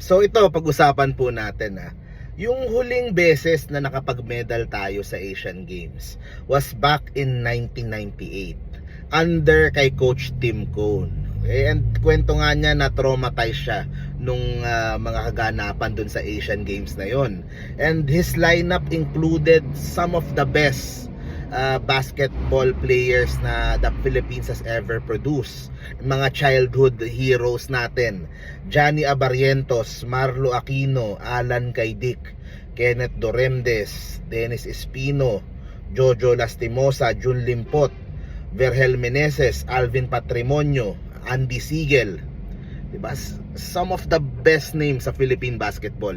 So ito, pag-usapan po natin ah. Yung huling beses na nakapag-medal tayo sa Asian Games was back in 1998 under kay Coach Tim Cone. Okay? And kwento nga niya na traumatized siya nung ah, mga kaganapan dun sa Asian Games na yon. And his lineup included some of the best uh, basketball players na the Philippines has ever produced. Mga childhood heroes natin. Johnny Abarrientos, Marlo Aquino, Alan Kaidik, Kenneth Doremdes, Dennis Espino, Jojo Lastimosa, Jun Limpot, Vergel Meneses, Alvin Patrimonio, Andy Siegel. Diba? Some of the best names sa Philippine basketball.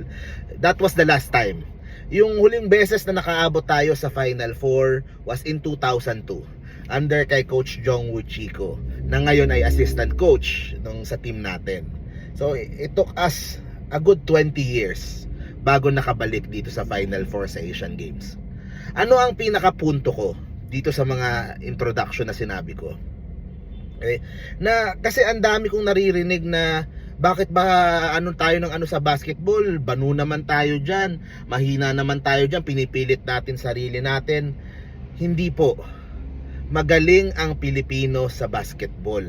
That was the last time. Yung huling beses na nakaabot tayo sa Final Four was in 2002 under kay Coach Jong Woo Chico na ngayon ay assistant coach nung sa team natin. So it took us a good 20 years bago nakabalik dito sa Final Four sa Asian Games. Ano ang pinakapunto ko dito sa mga introduction na sinabi ko? Okay? Na kasi ang dami kong naririnig na bakit ba ano tayo ng ano sa basketball? Banu naman tayo diyan. Mahina naman tayo diyan. Pinipilit natin sarili natin. Hindi po. Magaling ang Pilipino sa basketball.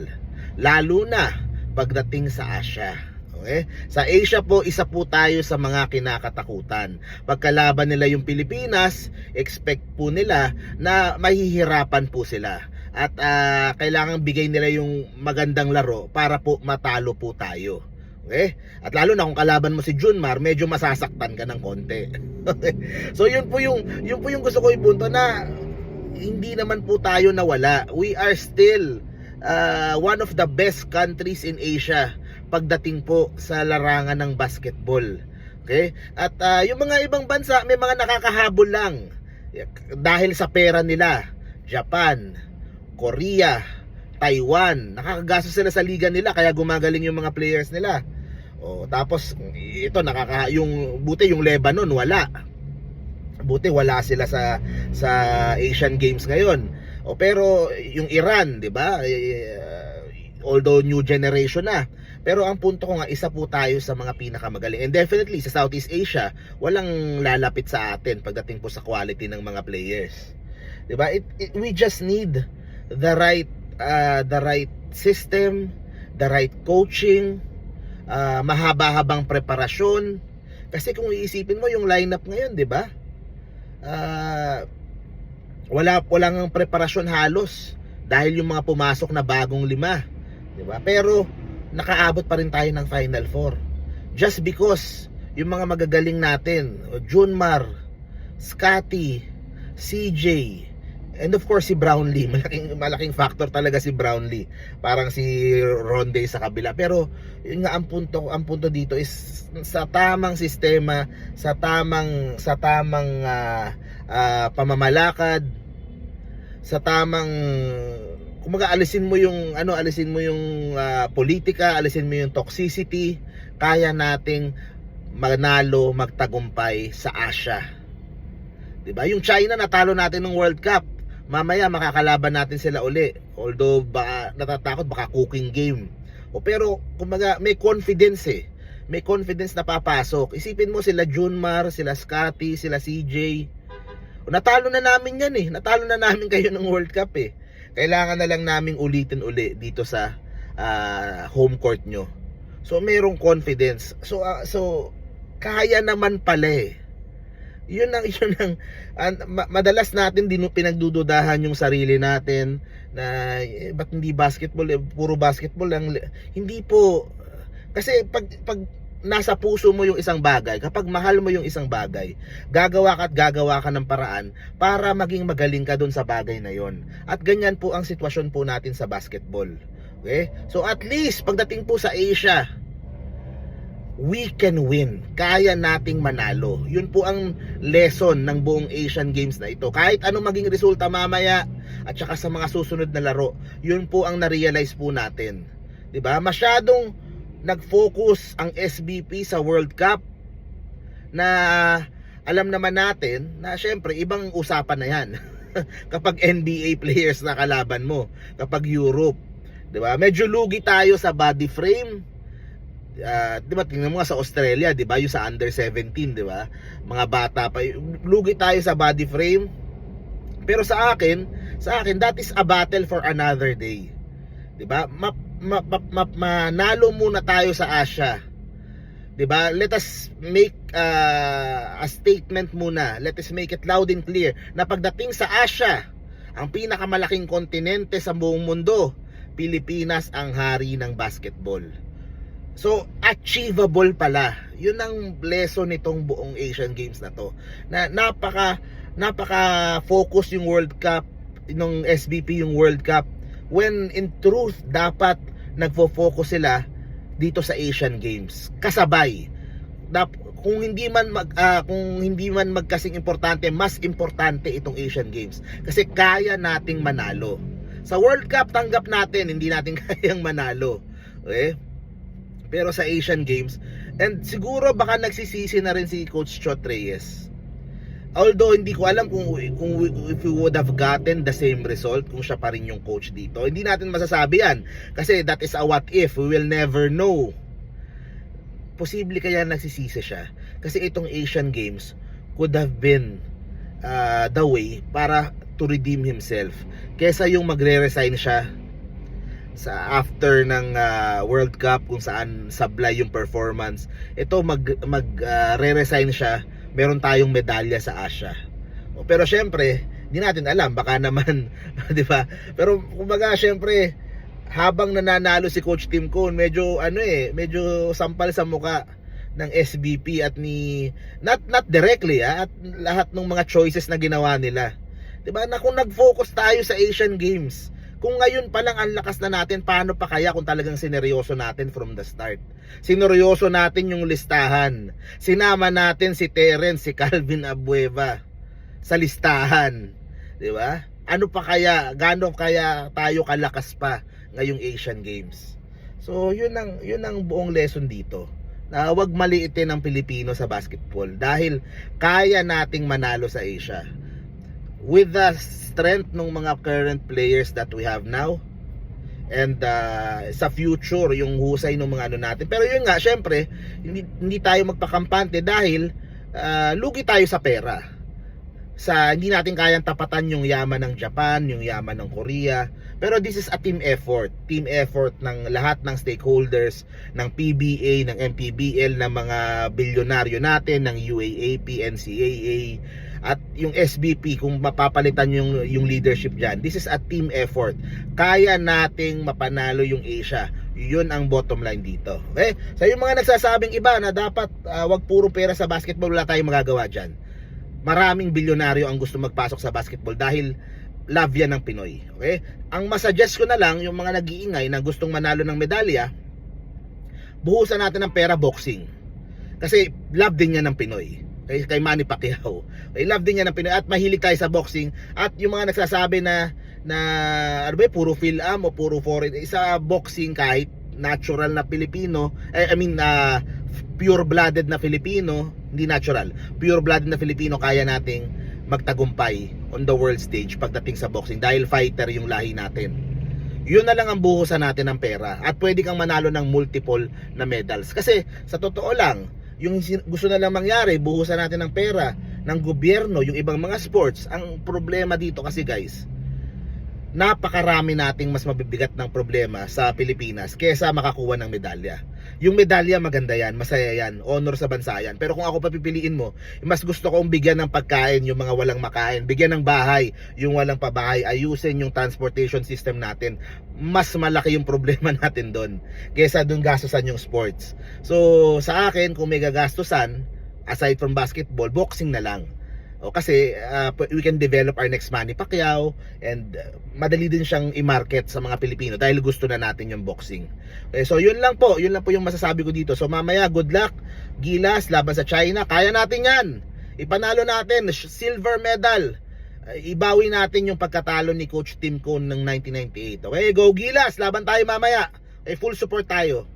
Lalo na pagdating sa Asia. Okay? Sa Asia po, isa po tayo sa mga kinakatakutan. Pagkalaban nila yung Pilipinas, expect po nila na mahihirapan po sila. At ah, kailangan bigay nila yung magandang laro para po matalo po tayo. Okay? At lalo na kung kalaban mo si Junmar, medyo masasaktan ka ng konti. So yun po yung yun po yung gusto ko ipunto na hindi naman po tayo nawala. We are still uh, one of the best countries in Asia pagdating po sa larangan ng basketball. Okay? At uh, yung mga ibang bansa, may mga nakakahabol lang dahil sa pera nila. Japan, Korea, Taiwan, nakakagastos sila sa liga nila kaya gumagaling yung mga players nila. O tapos ito nakaka yung buti yung Lebanon wala. Buti wala sila sa sa Asian Games ngayon. O pero yung Iran, 'di ba? Eh, although new generation na. Pero ang punto ko nga, isa po tayo sa mga pinakamagaling. And definitely, sa Southeast Asia, walang lalapit sa atin pagdating po sa quality ng mga players. 'Di ba? It, it, we just need the right uh, the right system, the right coaching, uh, mahaba-habang preparasyon. Kasi kung iisipin mo yung lineup ngayon, 'di ba? Uh, wala walang preparasyon halos dahil yung mga pumasok na bagong lima, 'di ba? Pero nakaabot pa rin tayo ng Final Four. Just because yung mga magagaling natin, Junmar, Scotty, CJ, and of course si Brownlee, malaking malaking factor talaga si Brownlee. Parang si Ronde sa kabila. Pero yun nga ang punto ang punto dito is sa tamang sistema, sa tamang sa tamang ah, ah, pamamalakad, sa tamang kumaga alisin mo yung ano alisin mo yung ah, politika, alisin mo yung toxicity, kaya nating manalo, magtagumpay sa Asia. 'Di ba? Yung China natalo natin ng World Cup. Mamaya makakalaban natin sila uli. Although baka natatakot baka cooking game. O pero kumaga may confidence eh. May confidence na papasok. Isipin mo sila Junmar, sila Scotty, sila CJ. O, natalo na namin yan eh. Natalo na namin kayo ng World Cup eh. Kailangan na lang naming ulitin uli dito sa ah, home court nyo. So mayroong confidence. So ah, so kaya naman pala eh. Yun ang yun ang an- ma- madalas natin din pinagdududahan yung sarili natin na eh, ba't hindi basketball eh, puro basketball lang hindi po kasi pag pag nasa puso mo yung isang bagay, kapag mahal mo yung isang bagay, gagawa ka at gagawa ka ng paraan para maging magaling ka doon sa bagay na yon. At ganyan po ang sitwasyon po natin sa basketball. Okay? So at least pagdating po sa Asia, we can win. Kaya nating manalo. Yun po ang lesson ng buong Asian Games na ito. Kahit ano maging resulta mamaya at saka sa mga susunod na laro, yun po ang na-realize po natin. 'Di ba? Masyadong nag-focus ang SBP sa World Cup na alam naman natin na syempre ibang usapan na 'yan. kapag NBA players na kalaban mo, kapag Europe, 'di ba? Medyo lugi tayo sa body frame Ah, 'di ba tingnan mo nga sa Australia, 'di ba, yung sa under 17, 'di ba? Mga bata pa, lugi tayo sa body frame. Pero sa akin, sa akin that is a battle for another day. 'Di ba? Ma, ma, ma, ma- manalo muna tayo sa Asia. 'Di ba? Let us make uh, a statement muna. Let us make it loud and clear na pagdating sa Asia, ang pinakamalaking kontinente sa buong mundo, Pilipinas ang hari ng basketball. So, achievable pala. Yun ang lesson nitong buong Asian Games na to. Na napaka napaka focus yung World Cup nung SBP yung World Cup when in truth dapat nagfo-focus sila dito sa Asian Games. Kasabay. Dap, kung hindi man mag ah, kung hindi man magkasing importante, mas importante itong Asian Games kasi kaya nating manalo. Sa World Cup tanggap natin, hindi natin kayang manalo. Okay? Pero sa Asian Games, and siguro baka nagsisisi na rin si Coach Chot Reyes. Although hindi ko alam kung, kung if we would have gotten the same result kung siya pa rin yung coach dito. Hindi natin masasabi yan. Kasi that is a what if. We will never know. Posible kaya nagsisisi siya. Kasi itong Asian Games could have been uh, the way para to redeem himself. Kesa yung magre-resign siya sa after ng ah, World Cup kung saan sablay yung performance. Ito mag mag ah, re-resign siya, meron tayong medalya sa Asia. Pero syempre, hindi natin alam baka naman, 'di ba? Pero kumbaga syempre habang nananalo si Coach Tim Cone, medyo ano eh, medyo sampal sa muka ng SBP at ni not not directly ah, at lahat ng mga choices na ginawa nila. 'Di ba? Na kung nag-focus tayo sa Asian Games, kung ngayon pa lang ang lakas na natin, paano pa kaya kung talagang sineryoso natin from the start? Sineryoso natin yung listahan. Sinama natin si Terence, si Calvin Abueva sa listahan. 'Di ba? Ano pa kaya, gaano kaya tayo kalakas pa ngayong Asian Games? So, yun ang yun ang buong lesson dito. Na wag maliitin ang Pilipino sa basketball dahil kaya nating manalo sa Asia with the strength ng mga current players that we have now and uh, sa future yung husay ng mga ano natin pero yun nga syempre hindi, hindi tayo magpakampante dahil uh, lugi tayo sa pera sa hindi natin kayang tapatan yung yaman ng Japan, yung yaman ng Korea. Pero this is a team effort. Team effort ng lahat ng stakeholders, ng PBA, ng MPBL, ng mga bilyonaryo natin, ng UAAP, NCAA, at yung SBP kung mapapalitan yung yung leadership diyan. This is a team effort. Kaya nating mapanalo yung Asia. Yun ang bottom line dito. Okay? So yung mga nagsasabing iba na dapat ah, wag puro pera sa basketball, wala tayong magagawa diyan maraming bilyonaryo ang gusto magpasok sa basketball dahil love yan ng Pinoy. Okay? Ang masuggest ko na lang, yung mga nag-iingay na gustong manalo ng medalya, buhusan natin ng pera boxing. Kasi love din yan ng Pinoy. Kay, kay Manny Pacquiao. Okay, love din yan ng Pinoy at mahilig tayo sa boxing. At yung mga nagsasabi na na ano ba, puro Phil-Am o puro foreign, isa boxing kahit natural na Pilipino, eh, I mean na pure-blooded na Filipino, hindi natural, pure-blooded na Filipino kaya nating magtagumpay on the world stage pagdating sa boxing dahil fighter yung lahi natin. Yun na lang ang buhusan natin ng pera at pwede kang manalo ng multiple na medals. Kasi sa totoo lang, yung gusto na lang mangyari, buhusan natin ng pera ng gobyerno, yung ibang mga sports. Ang problema dito kasi guys, napakarami nating mas mabibigat ng problema sa Pilipinas kesa makakuha ng medalya. Yung medalya maganda yan, masaya yan, honor sa bansa yan. Pero kung ako papipiliin mo, mas gusto kong bigyan ng pagkain yung mga walang makain, bigyan ng bahay yung walang pabahay, ayusin yung transportation system natin. Mas malaki yung problema natin doon kesa doon gastusan yung sports. So sa akin, kung may gagastusan, aside from basketball, boxing na lang. O kasi uh, we can develop our next Manny Pacquiao and uh, madali din siyang i-market sa mga Pilipino dahil gusto na natin yung boxing. Okay, so yun lang po, yun lang po yung masasabi ko dito. So mamaya good luck, Gilas laban sa China. Kaya natin 'yan. Ipanalo natin silver medal. Uh, ibawi natin yung pagkatalo ni Coach Tim Cone ng 1998. Okay, go Gilas, laban tayo mamaya. Okay, full support tayo.